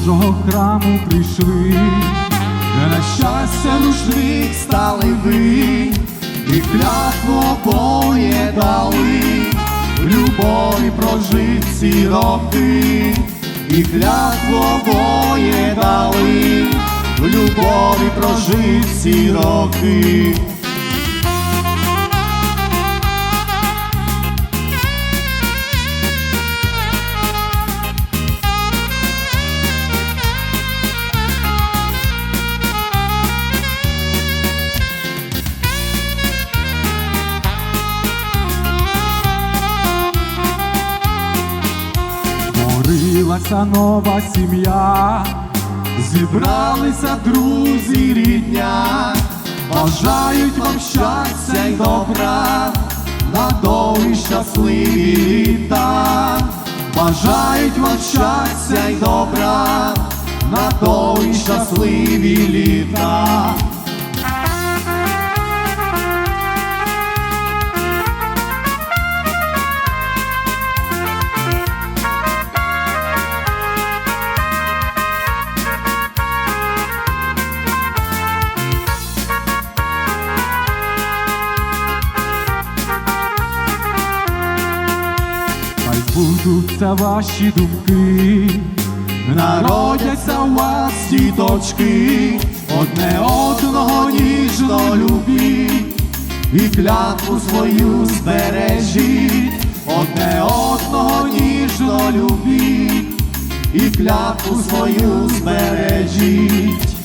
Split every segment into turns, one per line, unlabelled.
Божого храму прийшли, на щастя рушник стали ви, і клятву обоє дали, в любові прожив ці роки, і клятву обоє дали, в любові прожив ці роки. Творилася нова сім'я, зібралися друзі рідня, бажають вам щастя й добра, на довгі щасливі літа, бажають вам щастя й добра, на довгі щасливі літа. Збудуться ваші думки, народяться у вас діточки, одне одного ніжно любіть, і клятву свою збережіть, одне одного ніжно любіть, і клятву свою збережіть.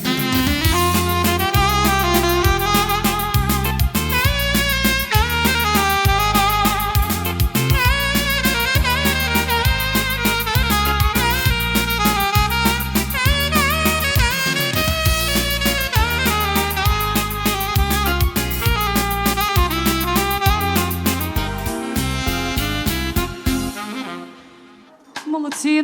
see